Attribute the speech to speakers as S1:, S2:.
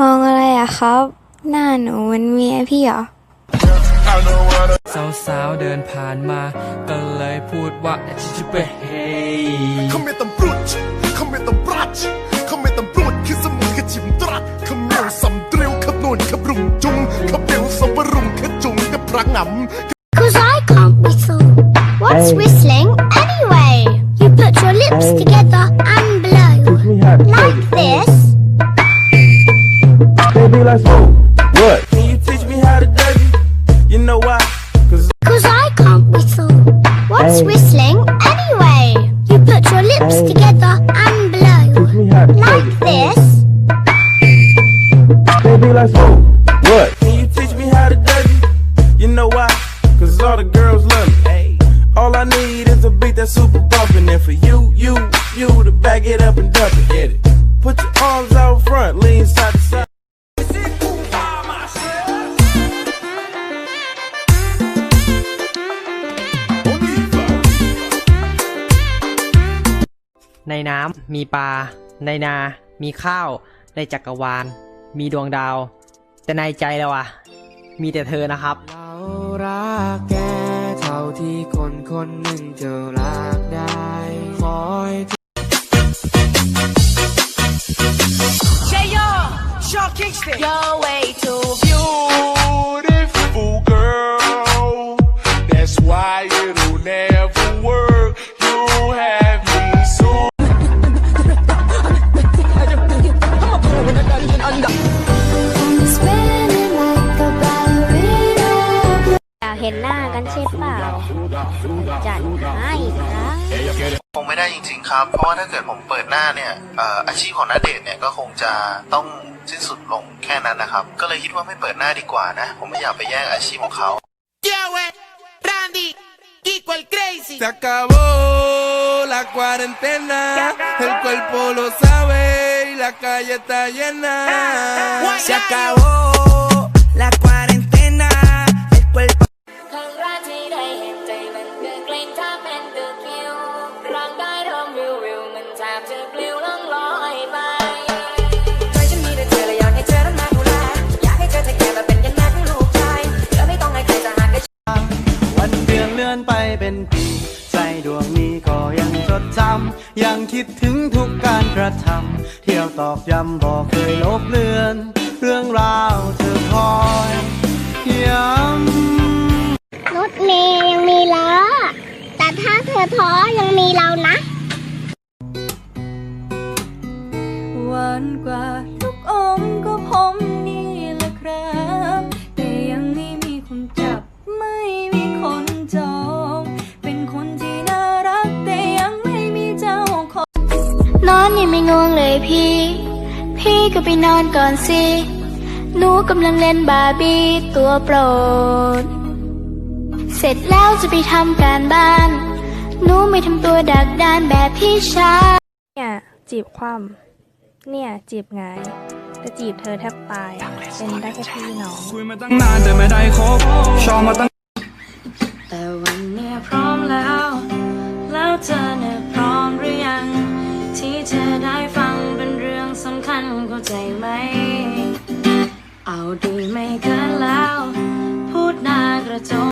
S1: มองอะไรอะครับ หน้าหนูมันเมียพี่เหรอ
S2: I know what I
S3: สาวๆเดินผ่านมา ก็เลยพูดว่าชิชิเปเฮ
S4: Kom met een broodje, kom met een praatje. Kom met een brood, kies hem gechim drat. Kom jou sam drill, kom noon, kom roem jong. Kom jou sam beroem, kom jong, kom prang ngam.
S5: Cause I you
S6: to back it up and dump it. Get it. Put your arms out front, lean side to side.
S7: ในน้ำมีปลา ในนา มีข้าว ในจักรวาล มีดวงดาว แต่ในใจแล้วอะมีแต่เธอนะครับ
S3: เรารักแกเท่าที่คนคนหนึ่งจะรักได้คอย
S1: เห็นหน้ากันใช่เปล่าจัดให้ครับ
S8: คงไม่ได้จริงๆครับ เพราะว่าถ้าเกิดผมเปิดหน้าเนี่ยเอ่ออาชีพของนาเดชน์เนี่ยก็คงจะต้องสิ้นสุดลงแค่นั้นนะครับ ก็เลยคิดว่าไม่เปิดหน้าดีกว่านะ ผมไม่อยากไปแย่งอาชีพของเขา
S9: Randy, Kiko el Crazy.
S3: Se acabó la cuarentena, el cuerpo lo sabe y la calle está llena.
S9: Se acabó
S1: เดือ
S9: นไป
S10: เป็นปี ใจดวงนี้ก็ยังจดจำ ยังคิดถึงทุกการกระทำ เที่ยวตอกย้ำบอกเคยลบเลือน เรื่องราวเธอคอยย้ำ
S5: รถเมย์ยังมีล้อแต่ถ้าเธอท้อยังมีเรานะ
S1: วานกว่าทุกอมก็ผมนี่แหละครับ แต่ยังไม่มีคนจับไม่มีคนจอง งไม่ง่วงเลยพี่ พี่ก็ไปนอนก่อนสิ หนูกำลังเล่นบาร์บี้ตัวโปรด เสร็จแล้วจะไปทำการบ้าน หนูไม่ทำตัวดักดานแบบพี่ชายเนี่ย จีบคว่ำเนี่ย จีบหงายแต่จีบเธอแทบตาย เป็นได้แค่พี่น้อง
S3: คุยมาตั้งนานแต่ไม่ได้คบชอบมาตั้ง
S1: เข้าใจไหม